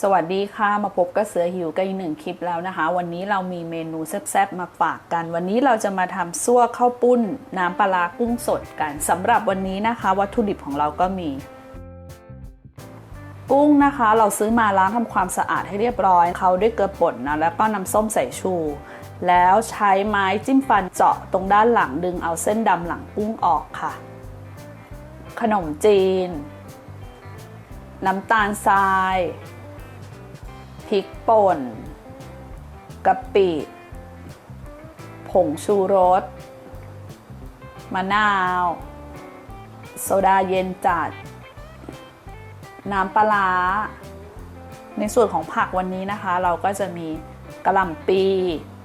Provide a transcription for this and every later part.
สวัสดีค่ะ มาพบกับเสือหิวกันอีกหนึ่งคลิปแล้วนะคะ วันนี้เรามีเมนูแซ่บๆมาฝากกัน วันนี้เราจะมาทำซั่วข้าวปุ้น น้ำปลาร้ากุ้งสดกันสำหรับวันนี้นะคะ วัตถุดิบของเราก็มี กุ้งนะคะ เราซื้อมาล้างทำความสะอาดให้เรียบร้อยเขาด้วยเกลือป่นนะแล้วก็น้ำส้มสายชู แล้วใช้ไม้จิ้มฟันเจาะตรงด้านหลังดึงเอาเส้นดำหลังกุ้งออกค่ะ ขนมจีน น้ำตาลทราย ริกป่นกะปิ ผงชูรส มะนาว โซดาเย็นจัด น้ำปลา ในส่วนของผักวันนี้นะคะ เราก็จะมีกระหล่ำปี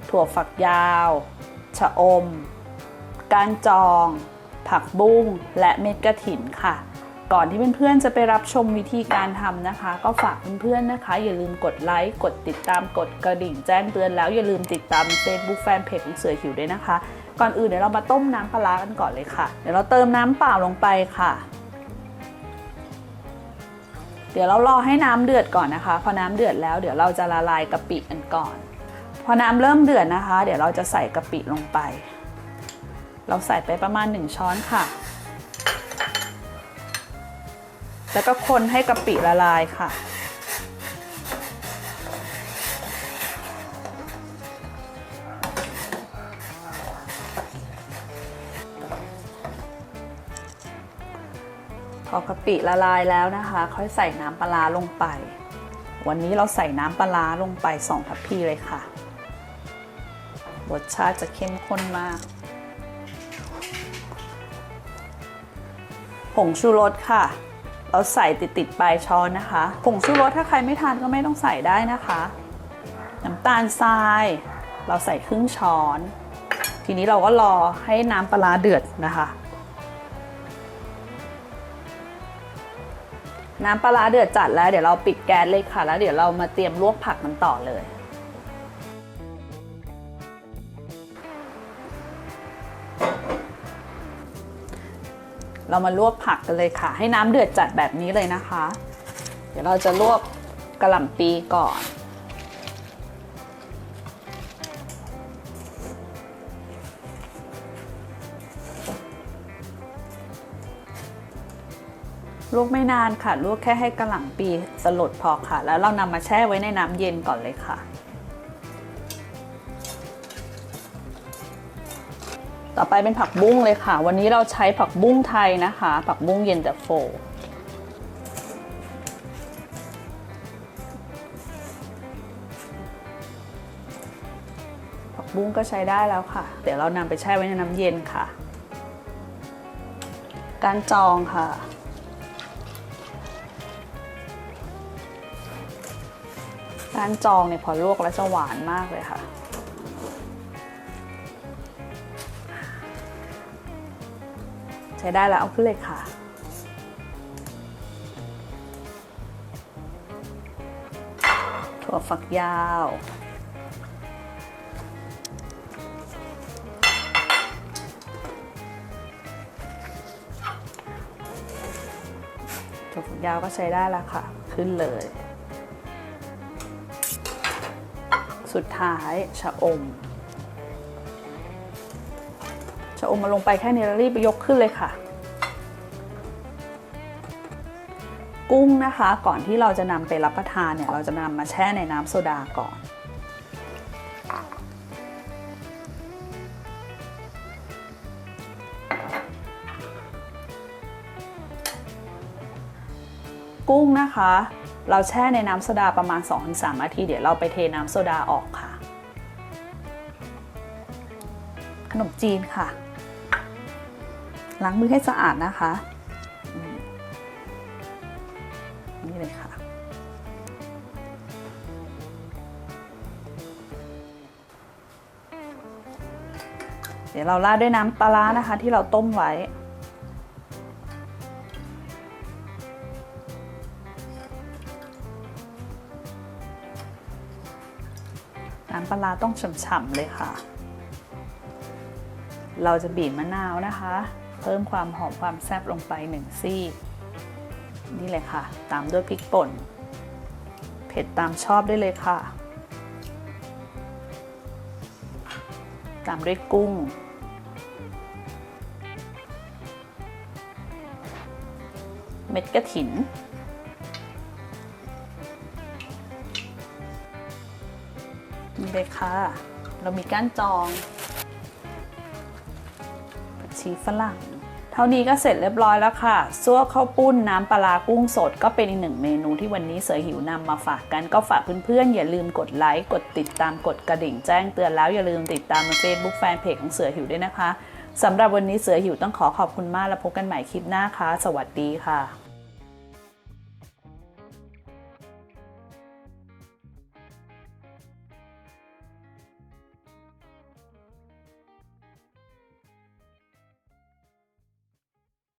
ถั่วฝักยาว ชะอม ก้านจอง ผักบุ้ง และเม็ดกระถินค่ะ ก่อนที่เพื่อนๆจะไปรับชมวิธีการทำนะคะ ก็ฝากเพื่อนๆนะคะ อย่าลืมกดไลค์กดติดตามกดกระดิ่งแจ้งเตือนแล้วอย่าลืมติดตาม Facebook Fanpage ของเสือหิวด้วยนะคะ ก่อนอื่นเดี๋ยวเรามาต้มน้ำปลาร้ากันก่อนเลยค่ะ เดี๋ยวเราเติมน้ำเปล่าลงไปค่ะ เดี๋ยวเรารอให้น้ำเดือดก่อนนะคะ พอน้ำเดือดแล้วเดี๋ยวเราจะละลายกะปิกันก่อน พอน้ำเริ่มเดือดนะคะ เดี๋ยวเราจะใส่กะปิลงไป เราใส่ไปประมาณ 1 ช้อนค่ะ แล้วก็คนให้กะปิละลายค่ะพอกะปิละลายแล้วนะคะ ค่อยใส่น้ำปลาลงไป วันนี้เราใส่น้ำปลาร้าลงไป2ทัพพีเลยค่ะ รสชาติจะเข้มข้นมาก ผงชูรสค่ะ เราใส่ติดติดๆปลายช้อนนะคะ ผงชูรสถ้าใครไม่ทานก็ไม่ต้องใส่ได้นะคะ น้ำตาลทราย เราใส่ครึ่งช้อน ทีนี้เราก็รอให้น้ำปลาเดือดนะคะ น้ำปลาร้าเดือดจัดแล้วเดี๋ยวเราปิดแก๊สเลยค่ะ แล้วเดี๋ยวเรามาเตรียมลวกผักมันต่อเลย เรามาลวกผักกันเลยค่ะ ให้น้ำเดือดจัดแบบนี้เลยนะคะ เดี๋ยวเราจะลวกกระหล่ำปีก่อน ลวกไม่นานค่ะ ลวกแค่ให้กระหล่ำปีสลดพอค่ะ แล้วเรานำมาแช่ไว้ในน้ำเย็นก่อนเลยค่ะ ต่อไปเป็นผักบุ้งเลยค่ะ วันนี้เราใช้ผักบุ้งไทยนะคะ ผักบุ้งเย็นตาโฟผักบุ้งก็ใช้ได้แล้วค่ะ เดี๋ยวเรานำไปแช่ไว้ในน้ำเย็นค่ะ การจองค่ะ การจองเนี่ยพอลวกแล้วจะหวานมากเลยค่ะ ใช้ได้แล้วเอาขึ้นเลยค่ะ ถั่วฝักยาว ถั่วฝักยาวก็ใช้ได้แล้วค่ะ ขึ้นเลย สุดท้ายชะอม ชะอมมาลงไปแค่นี้แล้วรีบไปยกขึ้นเลยค่ะ กุ้งนะคะก่อนที่เราจะนำไปรับประทานเนี่ยเราจะนำมาแช่ในน้ำโซดาก่อนกุ้งนะคะ เราแช่ในน้ำโซดาประมาณ 2-3นาที เดี๋ยวเราไปเทน้ำโซดาออกค่ะ ขนมจีนค่ะ ล้างมือให้สะอาดนะคะนี่เลยค่ะ เดี๋ยวเราราดด้วยน้ำปลาร้านะคะ ที่เราต้มไว้น้ำปลาร้าต้องฉ่ำๆเลยค่ะ เราจะบีบมะนาวนะคะ เพิ่มความหอมความแซ่บลงไปหนึ่งซีกนี่เลยค่ะ ตามด้วยพริกป่น เผ็ดตามชอบได้เลยค่ะ ตามด้วยกุ้ง เม็ดกระถิน นี่เลยค่ะ เรามีก้านจอง ผักชีฝรั่ง เท่านี้ก็เสร็จเรียบร้อยแล้วค่ะซั่วข้าวปุ้นน้ำปลากุ้งสดก็เป็นอีกหนึ่งเมนูที่วันนี้เสือหิวนำมาฝากกันก็ฝากเพื่อนๆ อย่าลืมกดไลค์กดติดตามกดกระดิ่งแจ้งเตือนแล้วอย่าลืมติดตามใน Facebook แฟนเพจของเสือหิวด้วยนะคะสำหรับวันนี้เสือหิวต้องขอขอบคุณมากแล้วพบกันใหม่คลิปหน้าค่ะ สวัสดีค่ะ